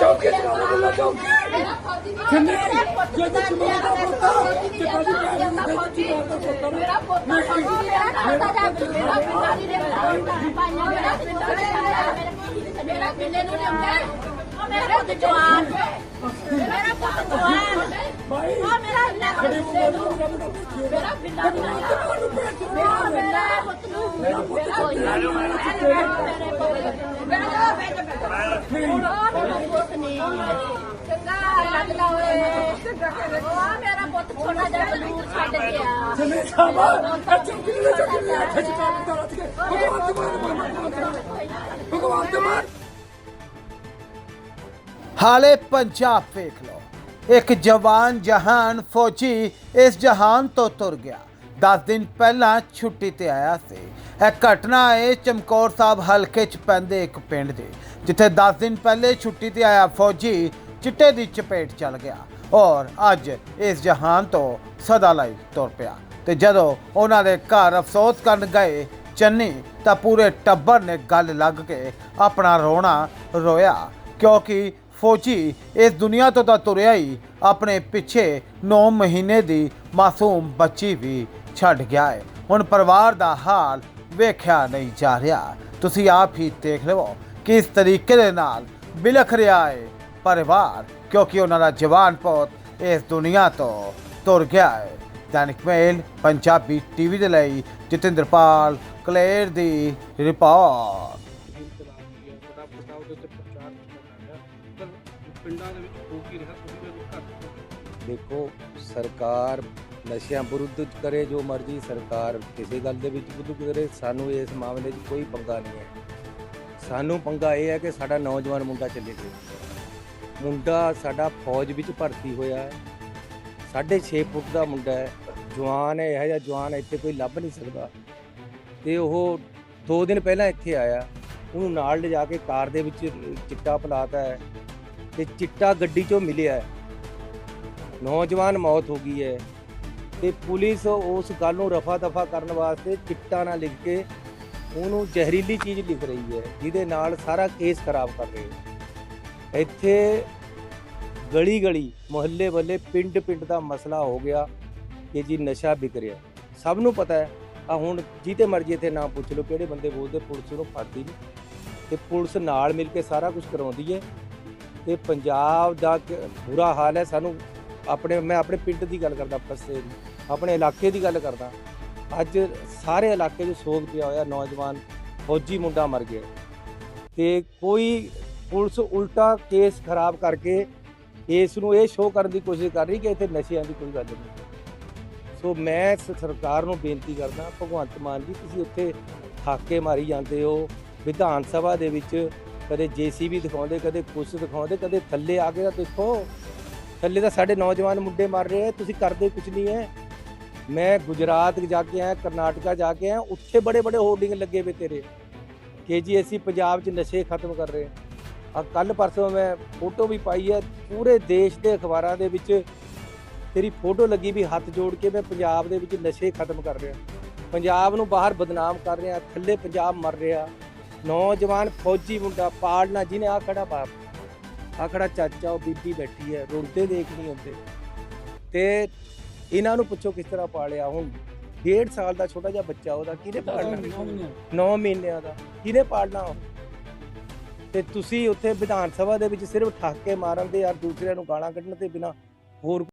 ਚੌਕੀ ਚਲਾ ਲੈ ਚੌਕੀ ਜਿੰਨੇ ਜੇ ਤੇ ਚੁਣਾ ਦਾ ਪੁੱਤਾ ਤੇ ਕਦੀ ਮੇਰਾ ਪੁੱਤ ਮੇਰਾ ਖਾਤਾ ਜਾ ਮੇਰਾ ਪਿੰਡਾ ਨਹੀਂ ਦੇ ਪਾਈਆਂ ਮੇਰਾ ਪਿੰਡਾ ਮੇਰਾ ਪਿੰਡੇ ਨੂੰ ਲਿਆਉਂਦਾ ਮੇਰਾ ਪੁੱਤ ਜਵਾਨ ਮੇਰਾ ਪੁੱਤ ਜਵਾਨ ਆ ਮੇਰਾ ਖੜੇ ਪਿੰਡਾ ਹੋ। ਨੂੰ ਗਿਆ ਮੇਰਾ ਪਿੰਡਾ ਨੂੰ ਮੇਰਾ ਮੇਰਾ ਭਗਵਾਨ ਤੇ ਮਾਰ ਭਗਵਾਨ ਤੇ ਮਾਰ ਹਾਲੇ ਪੰਜਾਬ ਵੇਖ ਲਓ ਇੱਕ ਜਵਾਨ ਜਹਾਨ ਫੌਜੀ ਇਸ ਜਹਾਨ ਤੋਂ ਤੁਰ ਗਿਆ 10 ਦਿਨ ਪਹਿਲਾਂ ਛੁੱਟੀ ਤੇ ਆਇਆ ਸੀ। ਇਹ ਘਟਨਾ ਹੈ ਚਮਕੌਰ ਸਾਹਿਬ ਹਲਕੇ 'ਚ ਪੈਂਦੇ ਇੱਕ ਪਿੰਡ ਦੇ, ਜਿੱਥੇ 10 ਦਿਨ ਪਹਿਲੇ ਛੁੱਟੀ ਤੇ ਆਇਆ ਫੌਜੀ ਚਿੱਟੇ ਦੀ ਚਪੇਟ ਚੱਲ ਗਿਆ ਔਰ ਅੱਜ ਇਸ ਜਹਾਨ ਤੋਂ ਸਦਾ ਲਈ ਤੁਰ ਪਿਆ। ਤੇ ਜਦੋਂ ਉਹਨਾਂ ਦੇ ਘਰ ਅਫਸੋਸ ਕਰਨ ਗਏ ਚੰਨੀ, ਤਾਂ ਪੂਰੇ ਟੱਬਰ ਨੇ ਗੱਲ ਲੱਗ ਕੇ ਆਪਣਾ ਰੋਣਾ ਰੋਇਆ, ਕਿਉਂਕਿ ਫੌਜੀ ਇਸ ਦੁਨੀਆ ਤੋਂ ਤਾਂ ਤੁਰਿਆ ਹੀ ਆਪਣੇ ਪਿੱਛੇ 9 ਮਹੀਨੇ ਦੀ ਮਾਸੂਮ ਬੱਚੀ ਵੀ ਛੱਡ ਗਿਆ ਹੈ। ਹੁਣ ਪਰਿਵਾਰ ਦਾ ਹਾਲ ਵੇਖਿਆ ਨਹੀਂ ਜਾ ਰਿਹਾ। ਤੁਸੀਂ ਆਪ ਹੀ ਦੇਖ ਲਵੋ ਕਿ ਇਸ ਤਰੀਕੇ ਦੇ ਨਾਲ ਬਿਲਖ ਰਿਹਾ ਹੈ ਪਰਿਵਾਰ, ਕਿਉਂਕਿ ਉਹਨਾਂ ਦਾ ਜਵਾਨ ਪੁੱਤ ਇਸ ਦੁਨੀਆ ਤੋਂ ਤੁਰ ਗਿਆ ਹੈ। ਦੈਨਿਕ ਮੇਲ ਪੰਜਾਬੀ ਟੀਵੀ ਦੇ ਲਈ ਜਤਿੰਦਰਪਾਲ ਕਲੇਰ ਦੀ ਰਿਪੋਰਟ। ਪਿੰਡਾਂ ਦੇ ਵਿੱਚ ਹੋ ਕੀ ਰਿਹਾ? ਤੁਸੀਂ ਮੈਨੂੰ ਘੱਟ ਦੇਖੋ, ਸਰਕਾਰ ਨਸ਼ਿਆਂ ਵਿਰੁੱਧ ਕਰੇ ਜੋ ਮਰਜ਼ੀ, ਸਰਕਾਰ ਕਿਸੇ ਗੱਲ ਦੇ ਵਿੱਚ ਵਿਰੁੱਧ ਕਰੇ, ਸਾਨੂੰ ਇਸ ਮਾਮਲੇ 'ਚ ਕੋਈ ਪੰਗਾ ਨਹੀਂ ਹੈ। ਸਾਨੂੰ ਪੰਗਾ ਇਹ ਹੈ ਕਿ ਸਾਡਾ ਨੌਜਵਾਨ ਮੁੰਡਾ ਚੱਲੇ ਗਿਆ ਮੁੰਡਾ ਸਾਡਾ ਫੌਜ ਵਿੱਚ ਭਰਤੀ ਹੋਇਆ। ਹੈ ਸਾਢੇ ਛੇ ਫੁੱਟ ਦਾ ਮੁੰਡਾ ਹੈ। ਜਵਾਨ ਹੈ, ਇਹ ਜਿਹਾ ਜਵਾਨ ਇੱਥੇ ਕੋਈ ਲੱਭ ਨਹੀਂ ਸਕਦਾ। ਤੇ ਉਹ 2 ਦਿਨ ਪਹਿਲਾਂ ਇੱਥੇ ਆਇਆ। ਉਹਨੂੰ ਨਾਲ ਲਿਜਾ ਕੇ ਕਾਰ ਦੇ ਵਿੱਚ ਚਿੱਟਾ ਪਲਾਤਾ ਹੈ। ਤੇ ਚਿੱਟਾ ਗੱਡੀ 'ਚੋਂ ਮਿਲਿਆ ਹੈ। ਨੌਜਵਾਨ ਮੌਤ ਹੋ ਗਈ ਹੈ ਤੇ ਪੁਲਿਸ ਉਸ ਗੱਲ ਨੂੰ ਰਫਾ ਦਫਾ ਕਰਨ ਵਾਸਤੇ ਚਿੱਟਾ ਨਾ ਲਿਖ ਕੇ ਉਹਨੂੰ ਜ਼ਹਿਰੀਲੀ ਚੀਜ਼ ਲਿਖ ਰਹੀ ਹੈ, ਜਿਹਦੇ ਨਾਲ ਸਾਰਾ ਕੇਸ ਖਰਾਬ ਕਰ ਰਹੀ ਹੈ ਇੱਥੇ ਗਲੀ ਗਲੀ ਮੁਹੱਲੇ ਵੱਲੇ ਪਿੰਡ ਪਿੰਡ ਦਾ ਮਸਲਾ ਹੋ ਗਿਆ ਕਿ ਜੀ ਨਸ਼ਾ ਵਿਕ ਰਿਹਾ। ਸਭ ਨੂੰ ਪਤਾ ਹੈ ਆ ਹੁਣ ਜਿਹਤੇ ਮਰਜ਼ੀ ਇੱਥੇ ਨਾ ਪੁੱਛ ਲਓ, ਕਿਹੜੇ ਬੰਦੇ ਬੋਲਦੇ, ਪੁਲਿਸ ਨੂੰ ਫੜਦੀ ਨਹੀਂ ਤੇ ਪੁਲਿਸ ਨਾਲ ਮਿਲ ਕੇ ਸਾਰਾ ਕੁਝ ਕਰਾਉਂਦੀ ਹੈ। ਤੇ ਪੰਜਾਬ ਦਾ ਬੁਰਾ ਹਾਲ ਹੈ, ਸਾਨੂੰ ਆਪਣੇ, ਮੈਂ ਆਪਣੇ ਪਿੰਡ ਦੀ ਗੱਲ ਕਰਦਾ ਫਸੇ ਦੀ, ਆਪਣੇ ਇਲਾਕੇ ਦੀ ਗੱਲ ਕਰਦਾ। ਅੱਜ ਸਾਰੇ ਇਲਾਕੇ 'ਚ ਸੋਗ ਪਿਆ ਹੋਇਆ, ਨੌਜਵਾਨ ਫੌਜੀ ਮੁੰਡਾ ਮਰ ਗਿਆ। ਤੇ ਕੋਈ ਪੁਲਿਸ ਉਲਟਾ ਕੇਸ ਖਰਾਬ ਕਰਕੇ ਇਸ ਨੂੰ ਇਹ ਸ਼ੋਅ ਕਰਨ ਦੀ ਕੋਸ਼ਿਸ਼ ਕਰ ਰਹੀ ਕਿ ਇੱਥੇ ਨਸ਼ਿਆਂ ਦੀ ਕੋਈ ਗੱਲ ਨਹੀਂ। ਸੋ ਮੈਂ ਸਰਕਾਰ ਨੂੰ ਬੇਨਤੀ ਕਰਦਾ, ਭਗਵੰਤ ਮਾਨ ਜੀ, ਤੁਸੀਂ ਉੱਥੇ ਹਾਕੇ ਮਾਰੀ ਜਾਂਦੇ ਹੋ, ਵਿਧਾਨ ਸਭਾ ਦੇ ਵਿੱਚ ਕਦੇ ਜੀਸੀਬੀ ਦਿਖਾਉਂਦੇ, ਕਦੇ ਕੁਛ ਦਿਖਾਉਂਦੇ, ਕਦੇ ਥੱਲੇ ਆ ਕੇ ਤਾਂ ਦੇਖੋ, ਥੱਲੇ ਤਾਂ ਸਾਡੇ ਨੌਜਵਾਨ ਮੁੰਡੇ ਮਰ ਰਹੇ ਆ, ਤੁਸੀਂ ਕਰਦੇ ਕੁਝ ਨਹੀਂ ਹੈ ਮੈਂ ਗੁਜਰਾਤ ਜਾ ਕੇ ਆਇਆ, ਕਰਨਾਟਕਾ ਜਾ ਕੇ ਆਇਆ, ਉੱਥੇ ਬੜੇ ਬੜੇ ਹੋਰਡਿੰਗ ਲੱਗੇ ਵੇ ਤੇਰੇ। ਕਿ ਜੀ ਅਸੀਂ ਪੰਜਾਬ 'ਚ ਨਸ਼ੇ ਖਤਮ ਕਰ ਰਹੇ। ਆ ਕੱਲ ਪਰਸੋਂ ਮੈਂ ਫੋਟੋ ਵੀ ਪਾਈ ਹੈ ਪੂਰੇ ਦੇਸ਼ ਦੇ ਅਖਬਾਰਾਂ ਦੇ ਵਿੱਚ ਤੇਰੀ ਫੋਟੋ ਲੱਗੀ ਵੀ ਹੱਥ ਜੋੜ ਕੇ ਮੈਂ ਪੰਜਾਬ ਦੇ ਵਿੱਚ ਨਸ਼ੇ ਖਤਮ ਕਰ ਰਿਹਾ। ਪੰਜਾਬ ਨੂੰ ਬਾਹਰ ਬਦਨਾਮ ਕਰ ਰਿਹਾ, ਥੱਲੇ ਪੰਜਾਬ ਮਰ ਰਿਹਾ। ਨੌਜਵਾਨ ਫੌਜੀ ਮੁੰਡਾ ਪਾੜਨਾ ਜਿਹਨੇ ਆ ਖੜਾ ਬਾਪ ਆ ਖੜਾ ਚਾਚਾ ਉਹ ਬੀਬੀ ਬੈਠੀ ਹੈ ਰੁੜਦੇ ਦੇਖ ਨਹੀਂ ਹੁੰਦੇ ਤੇ ਇਹਨਾਂ ਨੂੰ ਪੁੱਛੋ ਕਿਸ ਤਰ੍ਹਾਂ ਪਾਲਿਆ ਹੁਣ। ਡੇਢ ਸਾਲ ਦਾ ਛੋਟਾ ਜਿਹਾ ਬੱਚਾ ਉਹਦਾ ਕਿਹਨੇ ਪਾਲਣਾ? 9 ਮਹੀਨਿਆਂ ਦਾ। ਕਿਹਨੇ ਪਾਲਣਾ? ਤੇ ਤੁਸੀਂ ਉੱਥੇ ਵਿਧਾਨ ਸਭਾ ਦੇ ਵਿੱਚ ਸਿਰਫ ਠਾਕੇ ਮਾਰਨ ਦੇ ਯਾਰ ਦੂਸਰਿਆਂ ਨੂੰ ਗਾਲਾਂ ਕੱਢਣ ਤੇ ਬਿਨਾ ਹੋਰ